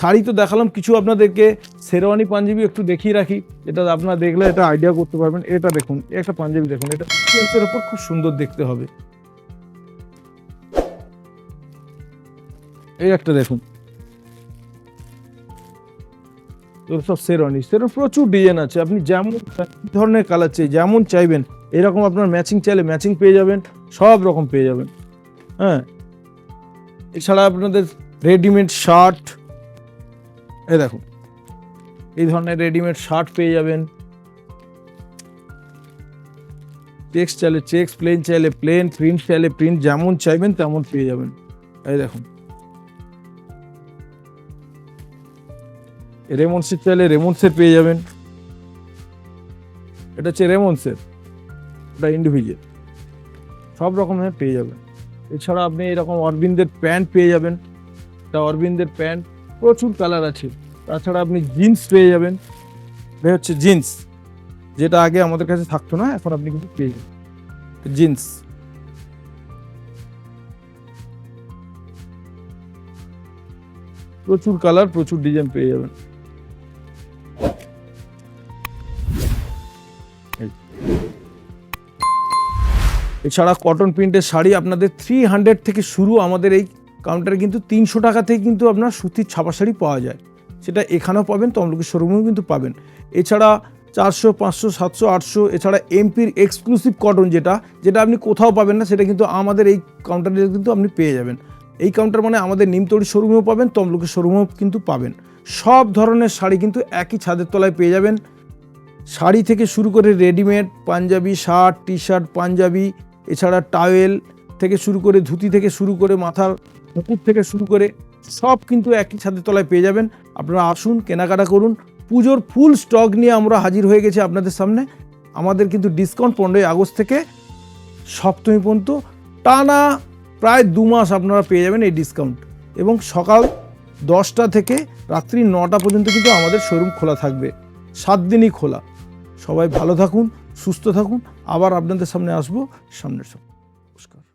শাড়ি তো দেখালাম, কিছু আপনাদেরকে শেরওয়ানি পাঞ্জাবি একটু দেখিয়ে রাখি। এটা আপনারা দেখলে এটা আইডিয়া করতে পারবেন। এটা দেখুন, একটা পাঞ্জাবি দেখুন, এটা সিকোয়েন্সের ওপর খুব সুন্দর দেখতে হবে। এই একটা দেখুন। সব শেরওয়ানি। সেরকম প্রচুর ডিজাইন আছে। আপনি যেমন ধরনের কালার চাই, যেমন চাইবেন, এরকম আপনার ম্যাচিং চাইলে ম্যাচিং পেয়ে যাবেন, সব রকম পেয়ে যাবেন। হ্যাঁ। এছাড়া আপনাদের রেডিমেড শার্ট এই দেখুন, এই ধরনের রেডিমেড শার্ট পেয়ে যাবেন। চেক্স চাইলে চেক্স প্লেন চাইলে প্লেন প্রিন্ট চাইলে প্রিন্ট যেমন চাইবেন তেমন পেয়ে যাবেন। এই দেখুন। রেমন্সের চাইলে রেমন্সের পেয়ে যাবেন। এটা হচ্ছে রেমন্সের এটা ইন্ডিভিজুয়াল সব রকমের পেয়ে যাবেন। এছাড়া আপনি এরকম অরবিন্দের প্যান্ট পেয়ে যাবেন। এটা অরবিন্দের প্যান্ট প্রচুর কালার আছে। তাছাড়া আপনি জিন্স পেয়ে যাবেন। এটা হচ্ছে জিন্স। যেটা আগে আমাদের কাছে থাকতো না এখন আপনি কিন্তু পেয়ে যাবেন। জিন্স। প্রচুর কালার প্রচুর ডিজাইন পেয়ে যাবেন। এছাড়া কটন প্রিন্টের শাড়ি আপনাদের থ্রি হান্ড্রেড থেকে শুরু আমাদের এই কাউন্টারে কিন্তু তিনশো টাকা থেকে কিন্তু আপনার সুতির ছাপা শাড়ি পাওয়া যায়। সেটা এখানেও পাবেন, তমলুকের শোরুমেও কিন্তু পাবেন। এছাড়া চারশো, পাঁচশো, সাতশো, আটশো, এছাড়া এমপির এক্সক্লুসিভ কটন যেটা যেটা আপনি কোথাও পাবেন না, সেটা কিন্তু আমাদের এই কাউন্টারে কিন্তু আপনি পেয়ে যাবেন। এই কাউন্টার মানে আমাদের নিমতড়ি শোরুমেও পাবেন, তমলুকের শোরুমেও কিন্তু পাবেন। সব ধরনের শাড়ি কিন্তু একই ছাদের তলায় পেয়ে যাবেন। শাড়ি থেকে শুরু করে readymade Punjabi, shirt T shirt Punjabi, এছাড়া টাওয়েল থেকে শুরু করে ধুতি থেকে শুরু করে মাথার মুকুট থেকে শুরু করে সব কিন্তু একই ছাদের তলায় পেয়ে যাবেন। আপনারা আসুন, কেনাকাটা করুন। পুজোর ফুল স্টক নিয়ে আমরা হাজির হয়ে গেছি আপনাদের সামনে। আমাদের কিন্তু ডিসকাউন্ট পনেরোই আগস্ট থেকে সপ্তমী পর্যন্ত টানা প্রায় দু মাস আপনারা পেয়ে যাবেন এই ডিসকাউন্ট। এবং সকাল দশটা থেকে রাত্রি নটা পর্যন্ত কিন্তু আমাদের শোরুম খোলা থাকবে। সাত দিনই খোলা। সবাই ভালো থাকুন, সুস্থ থাকুন। আবার আপনাদের সামনে আসব। সামনের সপ্তাহে। নমস্কার।